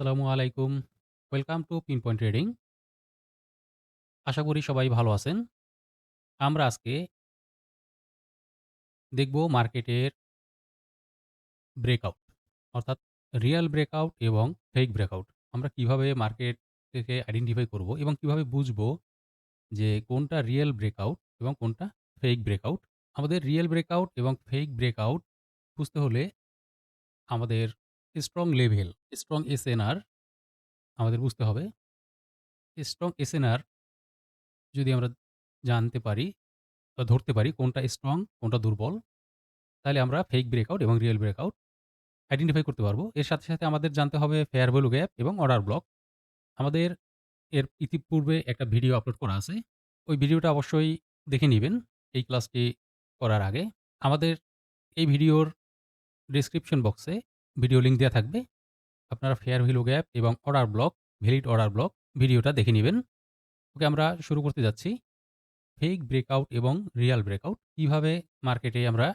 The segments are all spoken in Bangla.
আসসালামু আলাইকুম। Welcome to pin point trading. আশা করি সবাই ভালো আছেন। আমরা আজকে দেখব মার্কেটের ব্রেকআউট অর্থাৎ রিয়েল ব্রেকআউট এবং ফেক ব্রেকআউট। আমরা কীভাবে মার্কেট থেকে আইডেন্টিফাই করব এবং কীভাবে বুঝব যে কোনটা রিয়েল ব্রেকআউট এবং কোনটা ফেক ব্রেকআউট। আমাদের রিয়েল ব্রেকআউট এবং ফেক ব্রেকআউট বুঝতে হলে আমাদের স্ট্রং লেভেল, স্ট্রং এসএনআর আমাদের বুঝতে হবে। স্ট্রং এসএনআর যদি আমরা জানতে পারি বা ধরতে পারি কোনটা স্ট্রং, কোনটা দুর্বল, তাহলে আমরা ফেক ব্রেকআউট এবং রিয়েল ব্রেকআউট আইডেন্টিফাই করতে পারব। এর সাথে, সাথে আমাদের জানতে হবে ফেয়ার ভ্যালু গ্যাপ এবং অর্ডার ব্লক। আমাদের এর ইতিপূর্বে একটা ভিডিও আপলোড করা আছে। ওই ভিডিওটা অবশ্যই দেখে নিবেন এই ক্লাসটি করার আগে। আমাদের এই ভিডিওর ডেসক্রিপশন বক্সে ভিডিও লিঙ্ক দেওয়া থাকবে। আপনারা ফেয়ার ভ্যালু গ্যাপ এবং order block, valid order block ভিডিওটা দেখে নেবেন ওকে আমরা শুরু করতে যাচ্ছি। ফেক ব্রেকআউট এবং রিয়াল ব্রেকআউট কীভাবে মার্কেটে আমরা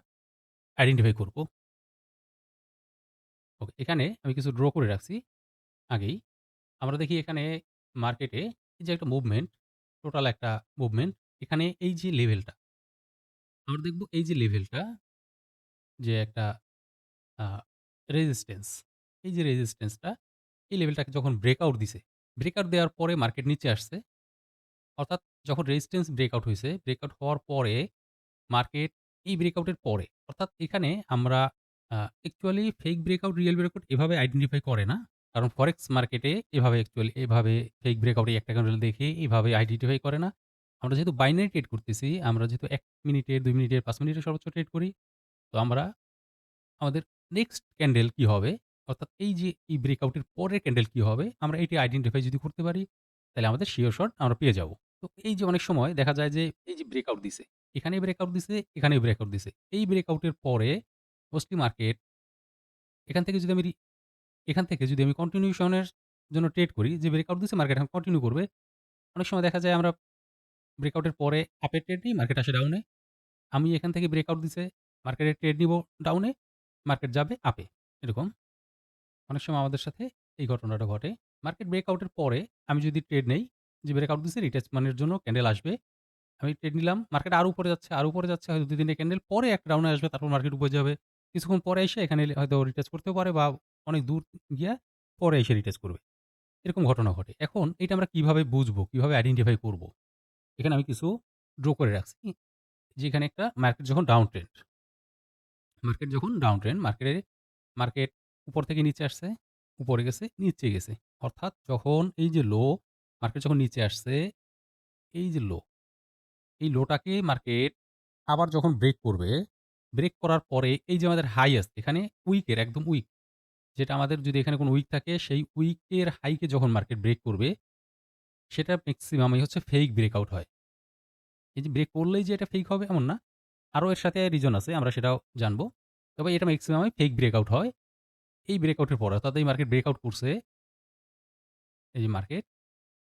আইডেন্টিফাই করব। ওকে, এখানে আমি কিছু ড্র করে রাখছি আগেই। আমরা দেখি এখানে মার্কেটে যে একটা মুভমেন্ট, টোটাল একটা মুভমেন্ট, এখানে এই যে লেভেলটা আমরা দেখব এই যে লেভেলটা যে একটা রেজিস্ট্যান্স, এই যে রেজিস্ট্যান্সটা এই লেভেলটাকে যখন ব্রেকআউট দিছে, ব্রেকআউট দেওয়ার পরে মার্কেট নিচে আসছে। অর্থাৎ যখন রেজিস্ট্যান্স ব্রেকআউট হয়েছে ব্রেকআউট হওয়ার পরে মার্কেট এই ব্রেকআউটের পরে অর্থাৎ এখানে আমরা actually fake breakout, real breakout এভাবে আইডেন্টিফাই করে না। কারণ ফরেক্স মার্কেটে এভাবে অ্যাকচুয়ালি এভাবে ফেক ব্রেকআউট একটা ক্যান্ডেল দেখে এভাবে আইডেন্টিফাই করে না। আমরা যেহেতু বাইনারি ট্রেড করতেছি, আমরা যেহেতু এক মিনিটের, দুই মিনিটের, পাঁচ মিনিটের সর্বোচ্চ ট্রেড করি। তো আমরা আমাদের নেক্সট ক্যান্ডেল কি হবে? অর্থাৎ এই যে এই ব্রেকআউটের পরের ক্যান্ডেল কি হবে? আমরা এটি আইডেন্টিফাই যদি করতে পারি, তাহলে আমাদের সিওর শট আমরা পেয়ে যাব। তো এই যে অনেক সময় দেখা যায় যে এই যে ব্রেকআউট দিছে, এখানে ব্রেকআউট দিছে, এখানেও ব্রেকআউট দিছে। এই ব্রেকআউটের পরে মোস্টলি মার্কেট এখান থেকে যদি আমি এখান থেকে যদি আমি কন্টিনিউশনের জন্য ট্রেড করি, যে ব্রেকআউট দিছে মার্কেট এখন কন্টিনিউ করবে। অনেক সময় দেখা যায় আমরা ব্রেকআউটের পরে আপের ট্রেড নিই, মার্কেট আসে ডাউনে। আমি এখান থেকে ব্রেকআউট দিছে, মার্কেটের ট্রেড নিব ডাউনে, মার্কেট যাবে আপে। এরকম। অনেক সময় আমাদের সাথে এই ঘটনাটা ঘটে। মার্কেট ব্রেকআউটের পরে আমি যদি ট্রেড নেই, যে ব্রেকআউট দিছে রিটেস্টমেন্টের জন্য ক্যান্ডেল আসবে। আমি ট্রেড নিলাম, মার্কেট আরও উপরে যাচ্ছে, আরও উপরে যাচ্ছে হয়তো ২-৩ ক্যান্ডেল পরে একটা ডাউনে আসবে, তারপর মার্কেট উপরে যাবে। কিছুক্ষণ পরে এসে এখানে হয়তো রিটেস্ট করতেও পারে বা অনেক দূর গিয়া পরে এসে রিটেস্ট করবে। এরকম ঘটনা ঘটে। এখন এটা আমরা কীভাবে বুঝব? কীভাবে আইডেন্টিফাই করব? এখানে আমি কিছু ড্র করে রাখছি। যে এখানে একটা মার্কেট যখন ডাউন ট্রেন্ড মার্কেট যখন ডাউন ট্রেন্ড মার্কেটে মার্কেট উপর থেকে নিচে আসছে, উপরে গেছে, নিচে গেছে। অর্থাৎ যখন এই যে লো, মার্কেট যখন নিচে আসছে, এই যে লো, এই লোটাকে মার্কেট আবার যখন ব্রেক করবে, ব্রেক করার পরে এই যে আমাদের হাই আসছে এখানে উইকের একদম উইক, যেটা আমাদের যদি এখানে কোনো উইক থাকে, সেই উইকের হাইকে যখন মার্কেট ব্রেক করবে, সেটা মেক্সিমামই হচ্ছে ফেক ব্রেকআউট হয়। এই যে ব্রেক করলেই যে এটা ফেক হবে এমন না। আরও এর সাথে রিজন আছে, আমরা সেটাও জানব। তবে এটা মেক্সিমামই ফেক ব্রেকআউট হয়। এই ব্রেকআউটের পরে অর্থাৎ এই মার্কেট ব্রেকআউট করছে এই যে মার্কেট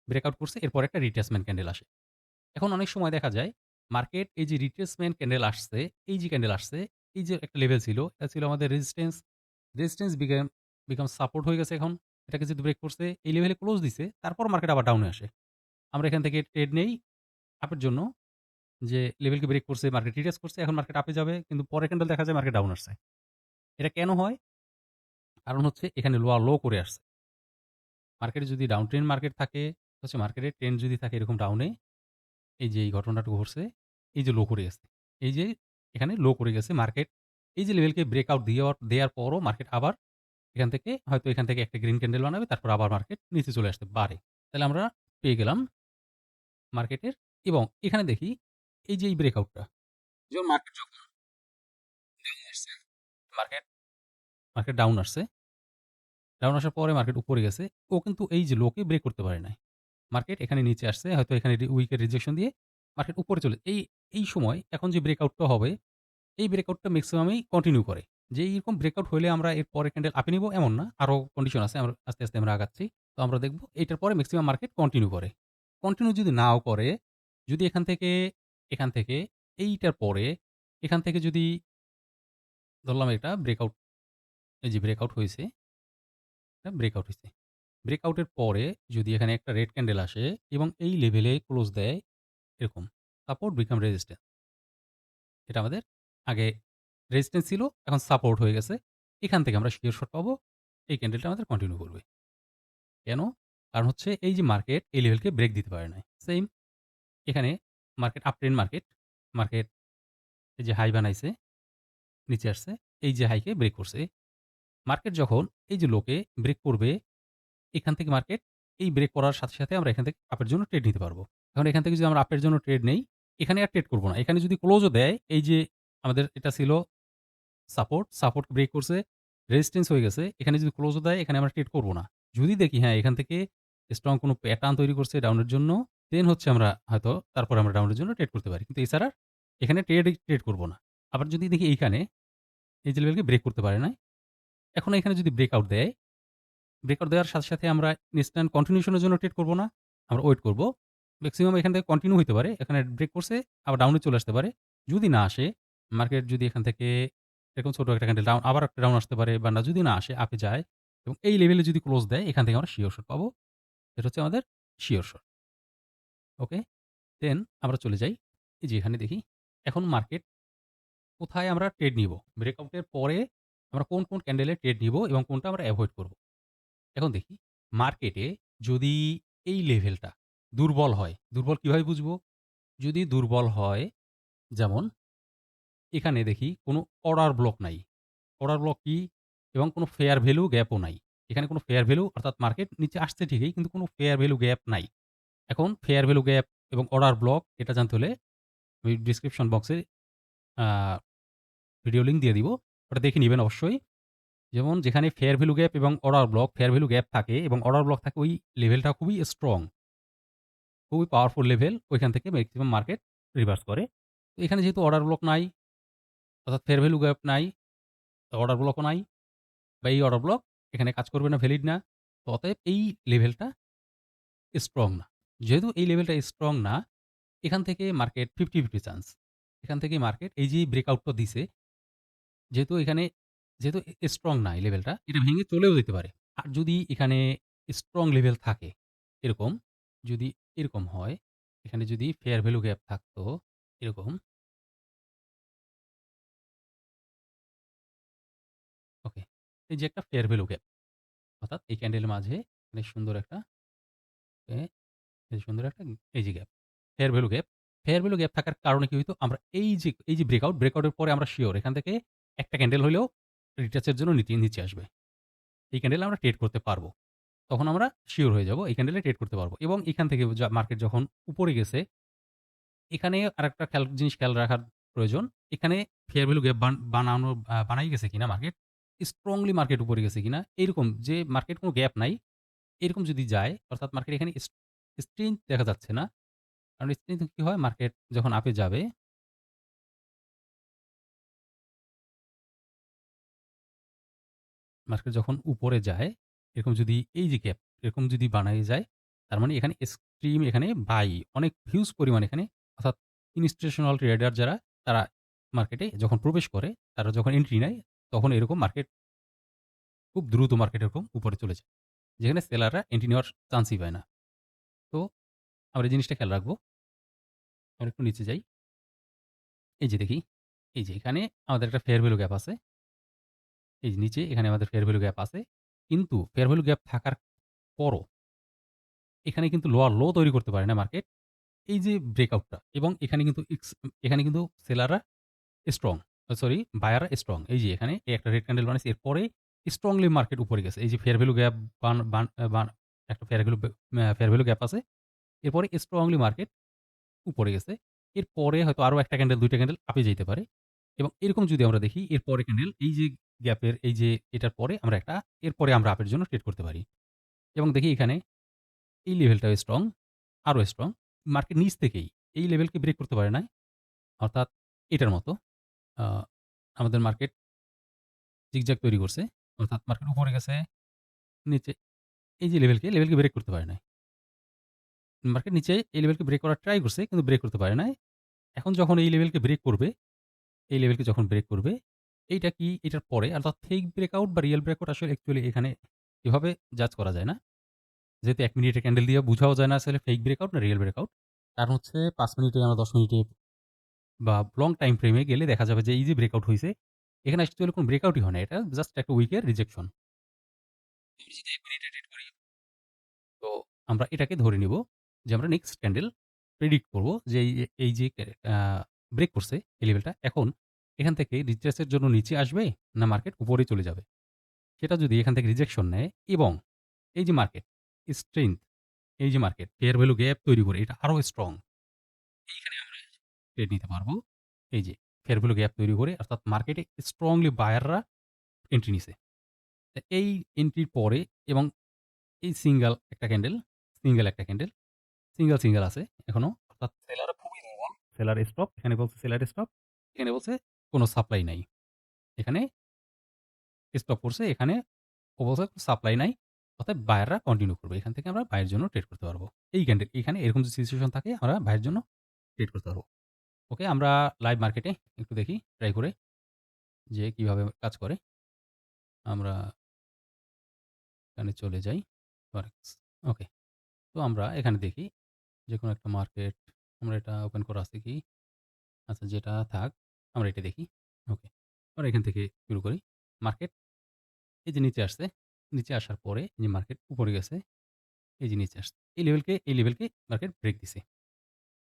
ব্রেকআউট করছে, এরপর একটা রিট্রেসমেন্ট ক্যান্ডেল আসে। এখন অনেক সময় দেখা যায় মার্কেট এই যে রিট্রেসমেন্ট ক্যান্ডেল আসছে, এই যে ক্যান্ডেল আসছে, এই যে একটা লেভেল ছিল, এটা ছিল আমাদের resistance. Resistance become become support হয়ে গেছে এখন। এটাকে যেহেতু ব্রেক করছে, এই লেভেলে ক্লোজ দিছে, তারপর মার্কেট আবার ডাউনে আসে। আমরা এখান থেকে ট্রেড নেই আপের জন্য যে লেভেলকে ব্রেক করছে, মার্কেট রিটেস্ট করছে, এখন মার্কেট আপে যাবে। কিন্তু পরের ক্যান্ডেল দেখা যায় মার্কেট ডাউন আসছে। এটা কেন হয়? কারণ হচ্ছে এখানে লো লো করে আসছে। মার্কেটে যদি ডাউন ট্রেন মার্কেট থাকে, হচ্ছে মার্কেটের ট্রেন্ড যদি থাকে এরকম ডাউনে, এই যে এই ঘটনাটা ঘটছে, এই যে লো করে গেছে। এই যে এখানে লো করে গেছে মার্কেট। এই যে লেভেলকে ব্রেকআউট দেওয়ার দেওয়ার পরও মার্কেট আবার এখান থেকে হয়তো এখান থেকে একটা গ্রিন ক্যান্ডেল বানাবে, তারপর আবার মার্কেট নিচে চলে আসতে পারে। তাহলে আমরা পেয়ে গেলাম মার্কেটের এবং এখানে দেখি এই যে এই ব্রেকআউটটা যেমন মার্কেট যখন ডাউন আসছে, মার্কেট মার্কেট ডাউন আসছে। ডাউন আসার পরে মার্কেট উপরে গেছে। ও কিন্তু এই যে লোকে ব্রেক করতে পারে নাই। মার্কেট এখানে নিচে আসছে। হয়তো এখানে উইকের রিজেকশন দিয়ে মার্কেট উপরে চলে এই, এই সময় এখন যে ব্রেকআউটটা হবে, এই ব্রেকআউটটা মেক্সিমামই কন্টিনিউ করে। যে এইরকম ব্রেকআউট হলে আমরা এর পরের ক্যান্ডেল আপে নিবো এমন না। আরও কন্ডিশন আছে। আমরা আস্তে, আস্তে আমরা আগাচ্ছি। তো আমরা দেখব এটার পরে ম্যাক্সিমাম মার্কেট কন্টিনিউ করে। কন্টিনিউ যদি নাও করে, যদি এখান থেকে, এখান থেকে এইটার পরে এখান থেকে যদি ধরলাম এটা ব্রেকআউট এই যে ব্রেকআউট হয়েছে, এটা ব্রেকআউট হয়েছে ব্রেকআউট এর পরে যদি এখানে একটা রেড ক্যান্ডেল আসে এবং এই লেভেলে ক্লোজ দেয়, এরকম সাপোর্ট বিকাম রেজিস্ট্যান্স এটা আমাদের আগে রেজিস্ট্যান্স ছিল, এখন সাপোর্ট হয়ে গেছে। এখান থেকে আমরা শিওর শট পাবো। এই ক্যান্ডেলটা আমাদের কন্টিনিউ করবে। কেন? কারণ হচ্ছে এই যে মার্কেট এই লেভেলকে ব্রেক দিতে পারে না সেইম এখানে market up trend market, market এই যে হাই বানাইছে, নিচে আসছে। এই যে হাইকে ব্রেক করছে। মার্কেট যখন এই যে লোকে ব্রেক করবে, এখান থেকে মার্কেট এই ব্রেক করার সাথে, সাথে আমরা এখান থেকে আপের জন্য ট্রেড নিতে পারব। এখন এখান থেকে যদি আমরা আপের জন্য ট্রেড নেই, এখানে আর ট্রেড করব না। এখানে যদি ক্লোজও দেয়, এই যে আমাদের এটা ছিল সাপোর্ট, সাপোর্ট ব্রেক করছে, রেজিস্ট্যান্স হয়ে গেছে। এখানে যদি ক্লোজও দেয়, এখানে আমরা ট্রেড করব না। যদি দেখি হ্যাঁ, এখান থেকে স্ট্রং কোনো প্যাটার্ন তৈরি করছে ডাউনের জন্য, দেন হচ্ছে আমরা হয়তো তারপরে আমরা ডাউনের জন্য ট্রেড করতে পারি। কিন্তু এছাড়া এখানে ট্রেড ট্রেড করব না। আবার যদি দেখি এইখানে এই যে লেভেলকে ব্রেক করতে পারে নাই। এখন এখানে যদি ব্রেকআউট দেয়, ব্রেকআউট দেওয়ার সাথে, সাথে আমরা ইনস্ট্যান্ট কন্টিনিউশনের জন্য ট্রেড করব না। আমরা ওয়েট করব। ম্যাক্সিমাম এখান থেকে কন্টিনিউ হতে পারে। এখানে ব্রেক করছে, আবার ডাউনে চলে আসতে পারে। যদি না আসে, মার্কেট যদি এখান থেকে এরকম ছোটো একটা ক্যান্ডেল ডাউন আবার একটা ডাউন আসতে পারে বা না যদি না আসে আপে যায় এবং এই লেভেলে যদি ক্লোজ দেয় এখান থেকে আমরা শিওর শট পাবো। এটা হচ্ছে আমাদের শিওর শট। ওকে? দেন আমরা চলে যাই। এই যে এখানে দেখি এখন মার্কেট কোথায় আমরা ট্রেড নিব? ব্রেকআউটের পরে আমরা কোন, কোন ক্যান্ডেলে ট্রেড নিব এবং কোনটা আমরা এভয়েড করব। এখন দেখি মার্কেটে যদি এই লেভেলটা দুর্বল হয়, দুর্বল কীভাবে বুঝব? যদি দুর্বল হয় যেমন এখানে দেখি কোনো অর্ডার ব্লক নাই। অর্ডার ব্লক কি? এবং কোনো ফেয়ার ভ্যালু গ্যাপও নাই। এখানে কোনো ফেয়ার ভ্যালু অর্থাৎ মার্কেট নিচে আসছে ঠিকই কিন্তু কোনো ফেয়ার ভ্যালু গ্যাপ নাই। এখন ফেয়ার ভ্যালু গ্যাপ এবং অর্ডার ব্লক এটা জানতে হলে আমি ডেসক্রিপশন বক্সে ভিডিও লিঙ্ক দিয়ে দিব। ওটা দেখে নেবেন অবশ্যই। যেমন যেখানে ফেয়ার ভ্যালু গ্যাপ এবং order block, fair value gap থাকে এবং অর্ডার ব্লক থাকে ওই লেভেলটা খুবই স্ট্রং। খুবই পাওয়ারফুল লেভেল। ওইখান থেকে ম্যাক্সিমাম মার্কেট রিভার্স করে। তো এখানে যেহেতু অর্ডার ব্লক নাই, অর্থাৎ ফেয়ার ভ্যালু গ্যাপ নাই, অর্ডার ব্লকও নাই বা এই অর্ডার ব্লক এখানে কাজ করবে না, ভ্যালিড না। তো অতএব এই লেভেলটা স্ট্রং না। যেহেতু এই লেভেলটা স্ট্রং না, এখান থেকে মার্কেট 50-50 চান্স। এখান থেকে মার্কেট এই যে ব্রেকআউটটা দিছে, যেহেতু এখানে যেহেতু স্ট্রং না এই লেভেলটা, এটা ভেঙে চলেও যেতে পারে। আর যদি এখানে স্ট্রং লেভেল থাকে, এরকম যদি এরকম হয়, এখানে যদি ফেয়ার ভ্যালু গ্যাপ থাকতো এরকম ওকে। এই যে একটা ফেয়ার ভ্যালু গ্যাপ। অর্থাৎ এই ক্যান্ডেলের মাঝে বেশ সুন্দর একটা এই সুন্দর একটা এই যে gap. Fair value gap. Fair value gap থাকার কারণে কি হইতো? আমরা এই যে এই যে ব্রেকআউট, ব্রেকআউটের পরে আমরা শিওর এখান থেকে একটা ক্যান্ডেল হলেও রিট্রেসের জন্য নিচে, নিচে আসবে। এই ক্যান্ডেল আমরা ট্রেড করতে পারব। তখন আমরা শিওর হয়ে যাব। এই ক্যান্ডেলে ট্রেড করতে পারব। এবং এখান থেকে মার্কেট যখন উপরে গেছে, এখানে আরেকটা খেয়াল জিনিস খেয়াল রাখার প্রয়োজন। এখানে ফেয়ার ভ্যালু গ্যাপ বান বানানো বানাই গেছে কিনা মার্কেট, স্ট্রংলি মার্কেট উপরে গেছে কিনা, এরকম যে মার্কেট কোনো গ্যাপ নাই, এরকম যদি যায় অর্থাৎ মার্কেট এখানে স স্ট্রেংথ দেখা যাচ্ছে না। কারণ স্ট্রেংথ কি হয়? মার্কেট যখন আপে যাবে মার্কেট যখন উপরে যায়, এরকম যদি এই যে গ্যাপ, এরকম যদি বানায় যায়, তার মানে এখানে এক্সট্রিম এখানে বাই অনেক হিউজ পরিমাণ এখানে অর্থাৎ ইনস্টিটিউশনাল ট্রেডার যারা তারা মার্কেটে যখন প্রবেশ করে, তারা যখন এন্ট্রি নেয়, তখন এরকম মার্কেট খুব দ্রুত মার্কেট এরকম উপরে চলে যায়। যেখানে সেলাররা এন্ট্রি নেওয়ার চান্সই পায় না। আমরা এই জিনিসটা খেয়াল রাখব। আমরা একটু নিচে যাই। এই যে দেখি, এই যে এখানে আমাদের একটা ফেয়ার ভ্যালু গ্যাপ আছে। এই যে নিচে এখানে আমাদের ফেয়ার ভ্যালু গ্যাপ আছে। কিন্তু ফেয়ার ভ্যালু গ্যাপ থাকার পরও এখানে কিন্তু লোয়ার লো তৈরি করতে পারে না মার্কেট। এই যে ব্রেকআউটটা এবং এখানে কিন্তু এখানে কিন্তু সেলাররা স্ট্রং সরি বায়াররা স্ট্রং। এই যে এখানে একটা রেড ক্যান্ডেল বানাইছে। এরপরে স্ট্রংলি মার্কেট উপরে গেছে। এই যে ফেয়ার ভ্যালু গ্যাপ বান বান একটা fair value fair value gap আছে। এরপরে স্ট্রংলি মার্কেট উপরে গেছে। এরপরে হয়তো আরও একটা ক্যান্ডেল দুইটা ক্যান্ডেল আপে যেতে পারে। এবং এরকম যদি আমরা দেখি এরপরে ক্যান্ডেল এই যে গ্যাপের এই যে এটার পরে আমরা একটা এরপরে আমরা আপের জন্য ট্রেড করতে পারি। এবং দেখি এখানে এই লেভেলটাও স্ট্রং, আরও স্ট্রং। মার্কেট নিচ থেকেই এই লেভেলকে ব্রেক করতে পারে নাই। অর্থাৎ এটার মতো আমাদের মার্কেট জিগজ্যাগ তৈরি করছে। অর্থাৎ মার্কেট উপরে গেছে, নিচে এই যে লেভেলকে, লেভেলকে ব্রেক করতে পারে নাই। মার্কেট নিচে এই লেভেলকে ব্রেক করার ট্রাই করছে কিন্তু ব্রেক করতে পারে নাই। এখন যখন এই লেভেলকে ব্রেক করবে, এই লেভেলকে যখন ব্রেক করবে, এইটা কি এটার পরে অর্থাৎ ফেক ব্রেকআউট বা রিয়াল ব্রেকআউট আসলে অ্যাকচুয়ালি এখানে এভাবে জাজ করা যায় না। যেহেতু এক মিনিটের ক্যান্ডেল দিয়ে বোঝাও যায় না আসলে ফেক ব্রেকআউট না রিয়াল ব্রেকআউট। কারণ হচ্ছে পাঁচ মিনিটে আমরা ১০ মিনিটে বা লং টাইম ফ্রেমে গেলে দেখা যাবে যে এই যে ব্রেকআউট হয়েছে এখানে অ্যাকচুয়ালি কোনো ব্রেকআউটই হয় না। এটা জাস্ট একটা উইকের রিজেকশন। আমি যদি ১ মিনিটে ট্রেড করি তো আমরা এটাকে ধরে নিব যে আমরা নেক্সট ক্যান্ডেল প্রেডিক্ট করব যে এই, এই যে ব্রেক করছে এই লেভেলটা এখন এখান থেকে রিট্রেসের জন্য নিচে আসবে না মার্কেট উপরে চলে যাবে। সেটা যদি এখান থেকে রিজেকশন নেয় এবং এই যে মার্কেট স্ট্রেংথ এই যে মার্কেট ফেয়ার ভ্যালু গ্যাপ তৈরি করে এটা আরও স্ট্রং। এইখানে আমরা ট্রেড নিতে পারব। এই যে ফেয়ার ভ্যালু গ্যাপ তৈরি করে অর্থাৎ মার্কেটে স্ট্রংলি বায়াররা এন্ট্রি নিছে। এই এন্ট্রির পরে এবং এই সিঙ্গেল একটা ক্যান্ডেল, সিঙ্গেল একটা ক্যান্ডেল, সিঙ্গেল, সিঙ্গেল আছে এখনও অর্থাৎ সেলার খুবই দুর্বল। সেলার স্টপ, এখানে বলছে সেলার স্টপ, এখানে বলছে কোনো সাপ্লাই নাই। এখানে স্টপ করছে, এখানে বলছে সাপ্লাই নাই। অর্থাৎ বায়াররা কন্টিনিউ করবে। এখান থেকে আমরা বায়ের জন্য ট্রেড করতে পারব। এই ক্যান্ডেল এখানে এরকম যে সিচুয়েশন থাকে আমরা বায়ের জন্য ট্রেড করতে পারব। ওকে আমরা লাইভ মার্কেটে একটু দেখি ট্রাই করে যে কীভাবে কাজ করে। আমরা এখানে চলে যাই। ওকে। তো আমরা এখানে দেখি যেকোনো একটা মার্কেট আমরা এটা ওপেন করা আছে কি? আচ্ছা যেটা থাক আমরা এটা দেখি। ওকে। আমরা এখান থেকে শুরু করি। মার্কেট এই যে নিচে আসছে। নিচে আসার পরে যে মার্কেট উপরে গেছে। এই যে নিচে আসছে। এই লেভেলকে এই লেভেলকে মার্কেট ব্রেক দিছে।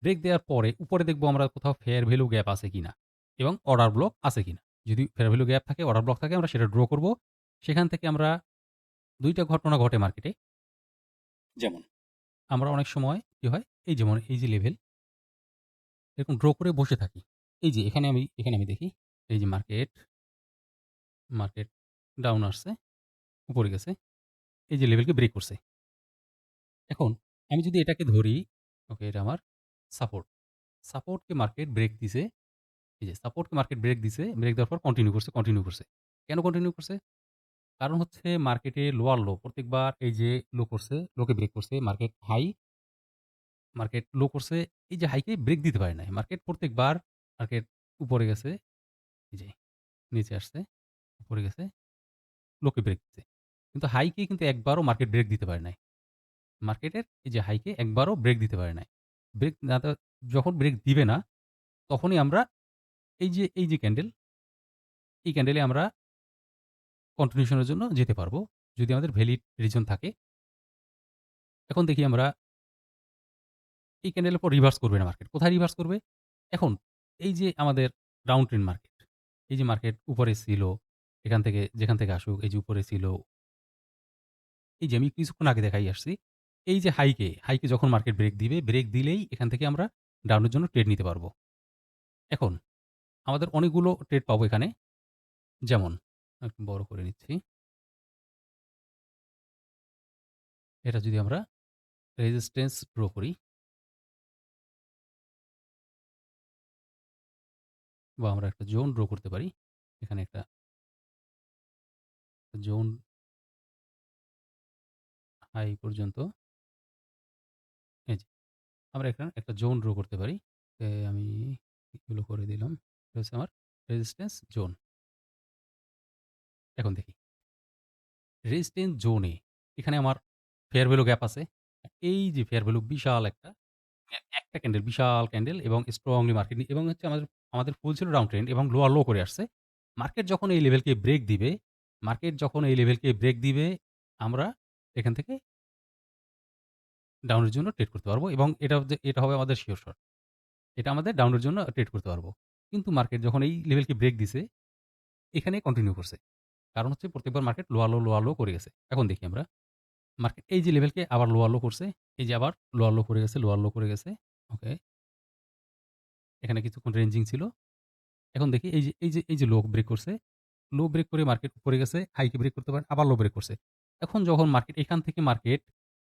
ব্রেক দেওয়ার পরে উপরে দেখব আমরা কোথাও ফেয়ার ভ্যালু গ্যাপ আছে কি না এবং অর্ডার ব্লক আছে কি না যদি ফেয়ার ভ্যালু গ্যাপ থাকে, অর্ডার ব্লক থাকে আমরা সেটা ড্র করব। সেখান থেকে আমরা দুইটা ঘটনা ঘটে মার্কেটে। যেমন আমরা অনেক সময় কি হয় এই যেমন এই যে লেভেল এরকম ড্র করে বসে থাকি। এই যে এখানে আমি এখানে আমি দেখি এই যে মার্কেট, মার্কেট ডাউন আসছে, উপরে গেছে। এই যে লেভেলকে ব্রেক করছে। এখন আমি যদি এটাকে ধরি, ওকে এটা আমার সাপোর্ট। সাপোর্টকে মার্কেট ব্রেক দিছে। এই যে সাপোর্টকে মার্কেট ব্রেক দিছে। ব্রেক দেওয়ার পর কন্টিনিউ করছে, কন্টিনিউ করছে। কেন কন্টিনিউ করছে? কারণ হচ্ছে মার্কেটে লোয়ার লো প্রত্যেকবার এই যে লো করছে, লোকে ব্রেক করছে। মার্কেট হাই, মার্কেট লো করছে। এই যে হাইকে ব্রেক দিতে পারে নাই। মার্কেট প্রত্যেকবার মার্কেট উপরে গেছে। এই যে নিচে আসছে, উপরে গেছে, লোকে ব্রেক দিছে। কিন্তু হাইকে কিন্তু একবারও মার্কেট ব্রেক দিতে পারে নাই। মার্কেটের এই যে হাইকে একবারও ব্রেক দিতে পারে নাই। ব্রেক না দেওয়া যখন ব্রেক দিবে না, তখনই আমরা এই যে, এই যে ক্যান্ডেল, এই ক্যান্ডেলে আমরা কন্টিনিউশন এর জন্য যেতে পারব। যদি আমাদের ভ্যালিড রিজন থাকে। এখন দেখি আমরা এই ক্যান্ডেলের পর রিভার্স করবে না মার্কেট। কোথায় রিভার্স করবে? এখন এই যে আমাদের ডাউন ট্রেন মার্কেট, এই যে মার্কেট উপরে ছিল, এখান থেকে যেখান থেকে আসুক এই যে উপরে ছিল। এই যে আমি কিছুক্ষণ আগে দেখাই আসছি। এই যে হাইকে, হাইকে যখন মার্কেট ব্রেক দিবে, ব্রেক দিলেই এখান থেকে আমরা ডাউনের জন্য ট্রেড নিতে পারব। এখন আমাদের অনেকগুলো ট্রেড পাবো এখানে। যেমন একটু বড় করে নিচ্ছি। এটা যদি আমরা রেজিস্ট্যান্স ড্র করি। বা আমরা একটা জোন ড্র করতে পারি। এখানে একটা জোন হাই পর্যন্ত। এই যে, আমরা এখানে একটা জোন ড্র করতে পারি। আমি এগুলো করে দিলাম। এটা হচ্ছে আমার রেজিস্ট্যান্স জোন। এখন দেখি। রেজিস্ট্যান্স জোনে এখানে আমার ফেয়ার ভ্যালু গ্যাপ আছে। এই যে ফেয়ার ভ্যালু বিশাল একটা, একটা ক্যান্ডেল বিশাল ক্যান্ডেল এবং স্ট্রংলি মার্কেট এবং হচ্ছে আমাদের আমাদের ফুল ছিল ডাউন ট্রেন্ড এবং লোয়ার লো করে আসছে। মার্কেট যখন এই লেভেলকে ব্রেক দিবে, মার্কেট যখন এই লেভেলকে ব্রেক দিবে, আমরা এখান থেকে ডাউনের জন্য ট্রেড করতে পারব এবং এটা এটা হবে আমাদের শিওর শট। এটা আমাদের ডাউনের জন্য ট্রেড করতে পারব। কিন্তু মার্কেট যখন এই লেভেলকে ব্রেক দিছে, এখানে কন্টিনিউ করছে। কারণ হচ্ছে প্রত্যেকবার market lower low, lower low করে গেছে। এখন দেখি আমরা। মার্কেট এই যে লেভেলকে আবার লোয়ার লো করছে। এই যে আবার লোয়ার লো করে গেছে, লোয়ার লো করে গেছে। ওকে। এখানে কিছুক্ষণ রেঞ্জিং ছিল। এখন দেখি এই যে এই যে এই যে লো ব্রেক করছে। লো ব্রেক করে মার্কেট উপরে গেছে, হাইকে ব্রেক করতে পারে, আবার লো ব্রেক করছে। এখন যখন মার্কেট এখান থেকে মার্কেট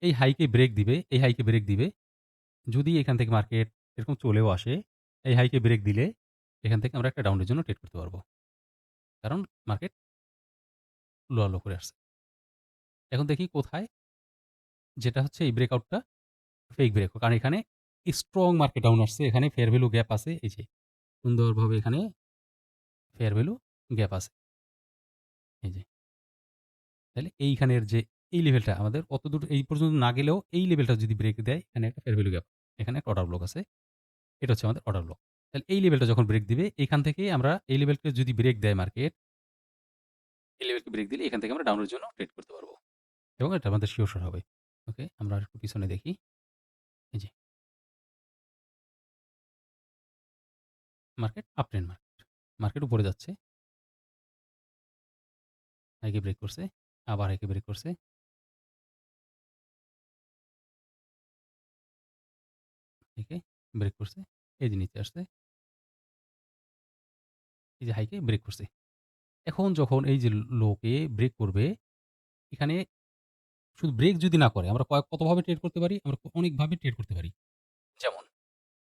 এই হাইকে ব্রেক দিবে, এই হাইকে ব্রেক দিবে। যদি এখান থেকে মার্কেট এরকম চলেও আসে, এই হাইকে ব্রেক দিলে এখান থেকে আমরা একটা ডাউনের জন্য ট্রেড করতে পারব। কারণ মার্কেট লো করে আসছে। এখন দেখি কোথায় যেটা হচ্ছে এই ব্রেকআউটটা ফেক ব্রেকআউট। কারণ এখানে স্ট্রং মার্কেট ডাউন আসছে। এখানে ফেয়ার ভ্যালু গ্যাপ আছে। এই যে সুন্দরভাবে এখানে ফেয়ার ভ্যালু গ্যাপ আছে। এই যে। তাহলে এইখানের যে এই লেভেলটা আমাদের অতদূর এই পর্যন্ত না গেলেও এই লেভেলটা যদি ব্রেক দেয়, এখানে একটা ফেয়ার ভ্যালু গ্যাপ। এখানে একটা অর্ডার ব্লক আছে। এটা হচ্ছে আমাদের অর্ডার ব্লক। তাহলে এই লেভেলটা যখন ব্রেক দিবে, এখান থেকে আমরা এই লেভেলকে যদি ব্রেক দেয় মার্কেট এই লেভেলকে ব্রেক দিলে এখান থেকে আমরা ডাউনের জন্য ট্রেড করতে পারব। এবং এটা আমাদের শিওর হবে। ওকে, আমরা আরেকটু পিছনে দেখি। এই যে market up trend market. Market উপরে যাচ্ছে। হাইকে ব্রেক করছে। আবার হাইকে ব্রেক করছে। হাইকে ব্রেক করছে। এই যে নিচে আসছে। এই যে হাইকে ব্রেক করছে। এখন যখন এই যে লোকে ব্রেক করবে, এখানে শুধু ব্রেক যদি না করে আমরা কয়েক কতভাবে ট্রেড করতে পারি? আমরা অনেকভাবে ট্রেড করতে পারি। যেমন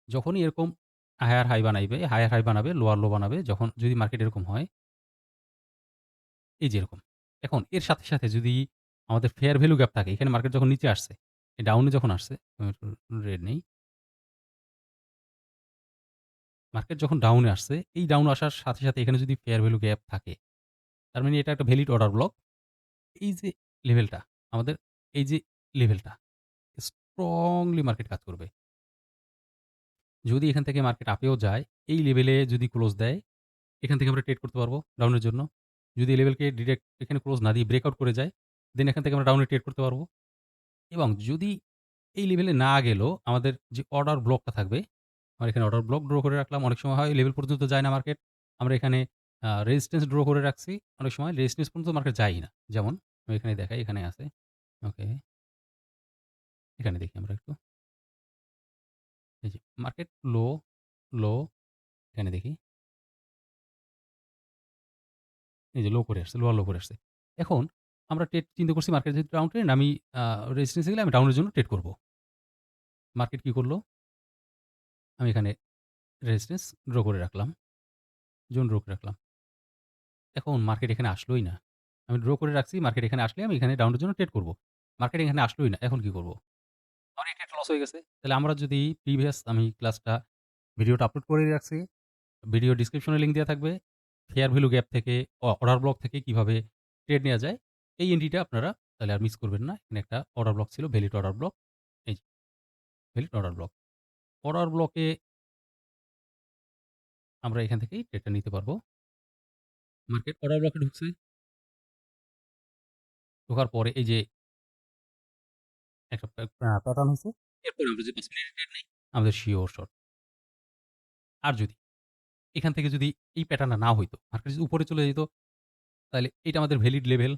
যখনই এরকম হায়ার হাই বানাইবে, হায়ার হাই বানাবে, লোয়ার লো বানাবে, যখন যদি মার্কেট এরকম হয় এই যে এরকম। এখন এর সাথে, সাথে যদি আমাদের ফেয়ার ভ্যালু গ্যাপ থাকে, এখানে মার্কেট যখন নিচে আসছে, ডাউনে যখন আসছে, রেড নেই। মার্কেট যখন ডাউনে আসছে, এই ডাউন আসার সাথে, সাথে এখানে যদি ফেয়ার ভ্যালু গ্যাপ থাকে, তার মানে এটা একটা ভ্যালিড অর্ডার ব্লক। এই যে লেভেলটা, আমাদের এই যে লেভেলটা, স্ট্রংলি মার্কেট কাজ করবে। যদি এখান থেকে মার্কেট আপেও যায়, এই লেভেলে যদি ক্লোজ দেয়, এখান থেকে আমরা ট্রেড করতে পারব ডাউনের জন্য। যদি এই লেভেলকে ডিরেক্ট এখানে ক্লোজ না দিয়ে ব্রেকআউট করে যায়, দেন এখান থেকে আমরা ডাউনে ট্রেড করতে পারব। এবং যদি এই লেভেলে না গেলেও আমাদের যে অর্ডার ব্লকটা থাকবে, আমরা এখানে অর্ডার ব্লক ড্র করে রাখলাম। অনেক সময় হয় লেভেল পর্যন্ত যায় না মার্কেট। আমরা এখানে রেজিস্ট্যান্স ড্র করে রাখছি। অনেক সময় রেজিস্ট্যান্স পর্যন্ত মার্কেট যায়ই না। যেমন আমি এখানে দেখাই, এখানে আছে। ওকে। এখানে দেখি আমরা একটু। এই যে মার্কেট লো, লো এখানে দেখি। এই যে লো করে আসছে, লোয়ার লো করে আসছে। এখন আমরা ট্রেড চিন্তা করছি মার্কেট যেহেতু ডাউন ট্রেন্ড আমি রেজিস্ট্যান্স গেলে আমি ডাউনের জন্য ট্রেড করব। মার্কেট কি করল? আমি এখানে রেজিস্ট্যান্স ড্র করে রাখলাম। জোন ড্র করে রাখলাম। এখন মার্কেট এখানে আসলোই না। আমি ড্র করে রাখছি মার্কেট এখানে আসলে আমি এখানে ডাউনের জন্য ট্রেড করব। মার্কেট এখানে আসলোই না। এখন কি করব? আমার ট্রেড লস হয়ে গেছে। তাহলে আমরা যদি প্রিভিয়াস আমি ক্লাসটা ভিডিওটা আপলোড করে রাখছি। ভিডিও ডেসক্রিপশনে লিংক দেওয়া থাকবে। ফেয়ার ভ্যালু গ্যাপ থেকে অর্ডার ব্লক থেকে কীভাবে ট্রেড নেওয়া যায়। এই এন্ট্রিটা আপনারা তাহলে আর মিস করবেন না। এখানে একটা অর্ডার ব্লক ছিল, ভ্যালিড অর্ডার ব্লক। এই ভ্যালিড অর্ডার ব্লক। অর্ডার ব্লকে আমরা এখান থেকেই ট্রেডটা নিতে পারব। মার্কেট অর্ডার ব্লকে ঢুকছে। ঢোকার পরে এই যে একটা প্যা প্যাটার্ন হইছে। এরপরে আমরা ৫ মিনিটের ট্রেড নেই, আমাদের শিওর শট। আর যদি এখান থেকে যদি এই প্যাটার্নটা না হইতো, মার্কেট যদি উপরে চলে যেত, তাহলে এটা আমাদের ভ্যালিড লেভেল।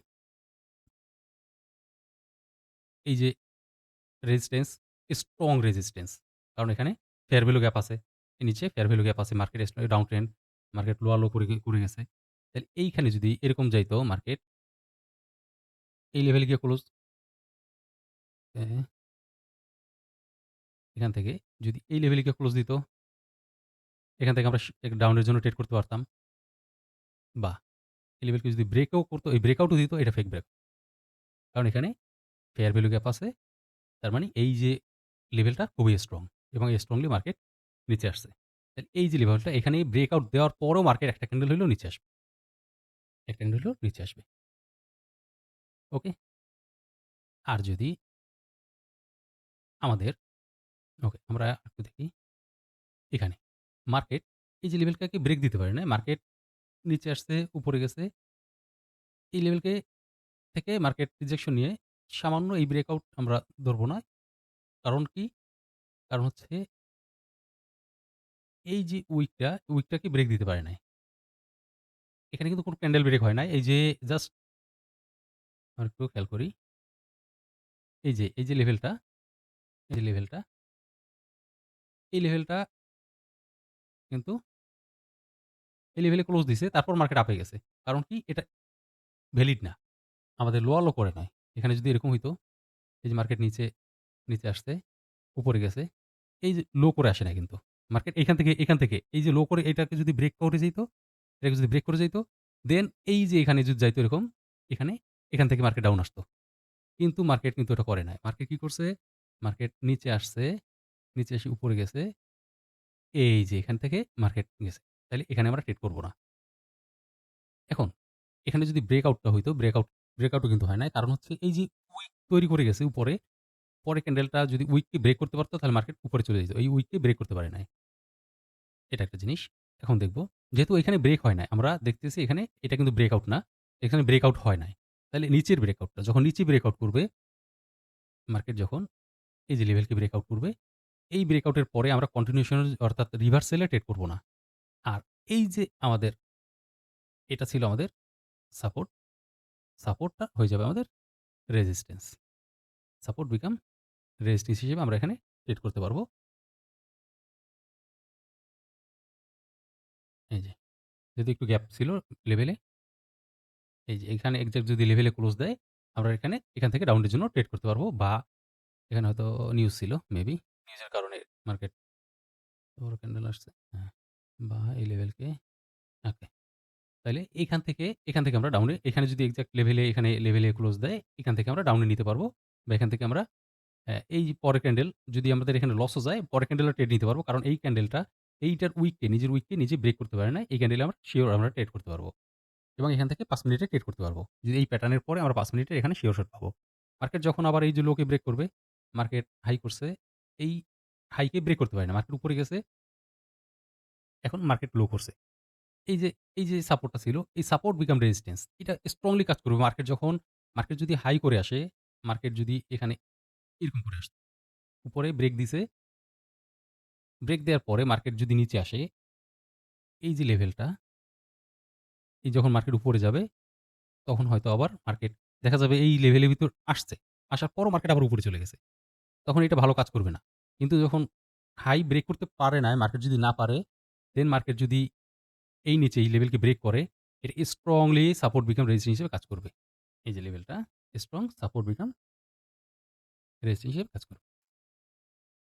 এই যে রেজিস্ট্যান্স, স্ট্রং রেজিস্ট্যান্স। কারণ এখানে ফেয়ার ভ্যালু গ্যাপ আছে। এর নিচে ফেয়ার ভ্যালু গ্যাপ আছে। Market down trend, market lower low করে করে গেছে। তাহলে এইখানে যদি এরকম যাইতো মার্কেট এই লেভেলে গিয়ে ক্লোজ। এখান থেকে যদি এই লেভেলে গিয়ে ক্লোজ দিত এখান থেকে আমরা ডাউনের জন্য ট্রেড করতে পারতাম। বা এই লেভেলকে যদি ব্রেকও করতো, এই ব্রেকআউটও দিত, এটা ফেক ব্রেক। কারণ এখানে ফেয়ার ভ্যালু গ্যাপ আছে। তার মানে এই যে লেভেলটা খুবই স্ট্রং এবং স্ট্রংলি মার্কেট নিচে আসছে। এই যে লেভেলটা এখানে ব্রেকআউট দেওয়ার পরও মার্কেট একটা ক্যান্ডেল হইলেও নিচে আসবে। একটা ক্যান্ডেল হইলেও নিচে আসবে। ওকে? আর যদি আমাদের ওকে, আমরা একটু দেখি। এখানে মার্কেট এই যে লেভেলটাকে ব্রেক দিতে পারে না মার্কেট নিচে আসছে, উপরে গেছে। এই লেভেলকে থেকে মার্কেট রিজেকশন নিয়ে সামান্য এই ব্রেকআউট আমরা ধরবো না। কারণ কি? কারণ হচ্ছে এই যে উইকটা, উইকটাকে ব্রেক দিতে পারে নাই। এখানে কিন্তু কোনো ক্যান্ডেল ব্রেক হয় নাই। এই যে জাস্ট আরেকটু খেয়াল করি। এই যে, এই যে লেভেলটা, এই যে লেভেলটা এই লেভেলটা কিন্তু এই লেভেলে ক্লোজ দিছে। তারপর মার্কেট আপ গেছে। কারণ কি? এটা ভ্যালিড না। আমাদের লোয়ার লো করে নাই। এখানে যদি এরকম হইতো, এই যে মার্কেট নিচে, নিচে আসছে, উপরে গেছে। এই যে লো করে আসে না কিন্তু। মার্কেট এখান থেকে, এখান থেকে এই যে লো করে এটাকে যদি ব্রেক করে যাইত, এটাকে যদি ব্রেক করে যাইত, দেন এই যে এখানে যদি যাইতো এরকম, এখানে, এখান থেকে মার্কেট ডাউন আসতো। কিন্তু মার্কেট কিন্তু এটা করে নাই। মার্কেট কি করছে? মার্কেট নিচে আসছে, নিচে এসে উপরে গেছে। এই যে এখান থেকে মার্কেট গেছে। তাইলে এখানে আমরা ট্রেড করব না। এখন এখানে যদি ব্রেকআউটটা হইতো, ব্রেকআউট ব্রেকআউটও কিন্তু হয় নাই। কারণ হচ্ছে এই যে উইক তৈরি করে গেছে উপরে। পরে ক্যান্ডেলটা যদি উইককে ব্রেক করতে পারতো তাহলে মার্কেট উপরে চলে যেত। এই উইককে ব্রেক করতে পারে নাই। এটা একটা জিনিস। এখন দেখব যেহেতু এখানে ব্রেক হয় নাই, আমরা দেখতেছি এখানে এটা কিন্তু ব্রেকআউট না। এখানে ব্রেকআউট হয় নাই। তাহলে নিচের ব্রেকআউটটা যখন নিচে ব্রেকআউট করবে মার্কেট যখন এই যে লেভেলকে ব্রেকআউট করবে, এই ব্রেকআউটের পরে আমরা কন্টিনিউশন অর্থাৎ রিভার্সাল ট্রেড করব না। আর এই যে আমাদের এটা ছিল আমাদের সাপোর্ট। সাপোর্টটা হয়ে যাবে আমাদের রেজিস্ট্যান্স। সাপোর্ট বিকাম রেজিস্ট্যান্স হিসেবে আমরা এখানে ট্রেড করতে পারব এই যে, যদি একটু গ্যাপ ছিল লেভেলে এই যে এখানে এক্সাক্ট যদি লেভেলে ক্লোজ দেয়, আমরা এখানে এখান থেকে ডাউনের জন্য ট্রেড করতে পারব বা এখানে হয়তো নিউজ ছিল মেবি। নিউজের কারণে মার্কেট বড় ক্যান্ডেল আসছে। হ্যাঁ, বা এই লেভেলকে ওকে। তাহলে এখান থেকে এখান থেকে আমরা ডাউনে এখানে যদি এক্সাক্ট লেভেলে এখানে লেভেলে ক্লোজ দেয়, এখান থেকে আমরা ডাউনে নিতে পারব বা এখান থেকে আমরা অ্যা এই পরের ক্যান্ডেল যদি আমাদের এখানে লসও যায়, পরের ক্যান্ডেলেও ট্রেড নিতে পারব। কারণ এই ক্যান্ডেলটা এইটার উইককে নিজের উইককে নিজে ব্রেক করতে পারে নাই। এই ক্যান্ডেলে আমরা শিওর আমরা ট্রেড করতে পারব। এবং এখান থেকে ৫ মিনিটে ট্রেড করতে পারব। যদি এই প্যাটার্নের পরে আমরা ৫ মিনিটের এখানে শিওর শট পাবো। মার্কেট যখন আবার এই যে লোকে ব্রেক করবে, মার্কেট হাই করছে, এই হাইকে ব্রেক করতে পারে না। মার্কেট উপরে গেছে। এখন মার্কেট লো করছে। এই যে এই যে সাপোর্টটা ছিল, এই সাপোর্ট বিকাম রেজিস্ট্যান্স এটা স্ট্রংলি কাজ করবে। মার্কেট যখন মার্কেট যদি হাই করে আসে, মার্কেট যদি এখানে এরকম করে আসে, উপরে ব্রেক দিছে ব্রেক দেওয়ার পরে মার্কেট যদি নিচে আসে, এই যে লেভেলটা এই যখন মার্কেট উপরে যাবে, তখন হয়তো আবার মার্কেট দেখা যাবে এই লেভেলের ভিতর আসছে। আসার পরও মার্কেট আবার উপরে চলে গেছে। তখন এটা ভালো কাজ করবে না। কিন্তু যখন হাই ব্রেক করতে পারে না মার্কেট যদি না পারে, দেন মার্কেট যদি এই নিচে এই লেভেলকে ব্রেক করে, এটা স্ট্রংলি সাপোর্ট বিকাম রেজিস্ট্যান্স হিসেবে কাজ করবে। এই যে লেভেলটা স্ট্রং সাপোর্ট বিকাম রেজিস্ট্যান্স হিসেবে কাজ করবে।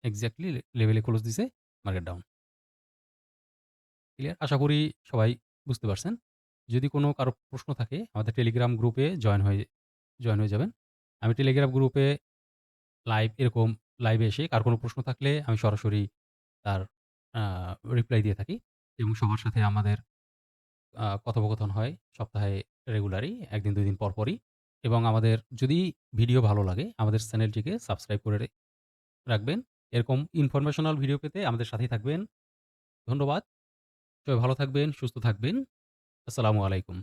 এক্সাক্টলি লে লেভেলে ক্লোজ দিছে, মার্কেট ডাউন। ক্লিয়ার? আশা করি সবাই বুঝতে পারছেন। যদি কোনো কারও প্রশ্ন থাকে আমাদের টেলিগ্রাম গ্রুপে জয়েন হয়ে জয়েন হয়ে যাবেন। আমি টেলিগ্রাম গ্রুপে লাইভ এরকম লাইভে এসে কার কোনো প্রশ্ন থাকলে আমি সরাসরি তার রিপ্লাই দিয়ে থাকি এবং সবার সাথে আমাদের কথোপকথন হয় সপ্তাহে রেগুলারই একদিন দুই দিন পর, পরই এবং আমাদের যদি ভিডিও ভালো লাগে আমাদের চ্যানেলটিকে সাবস্ক্রাইব করে রাখবেন। এরকম ইনফরমেশনাল ভিডিও পেতে আমাদের সাথেই থাকবেন। ধন্যবাদ। সবাই ভালো থাকবেন, সুস্থ থাকবেন। আসসালামু আলাইকুম।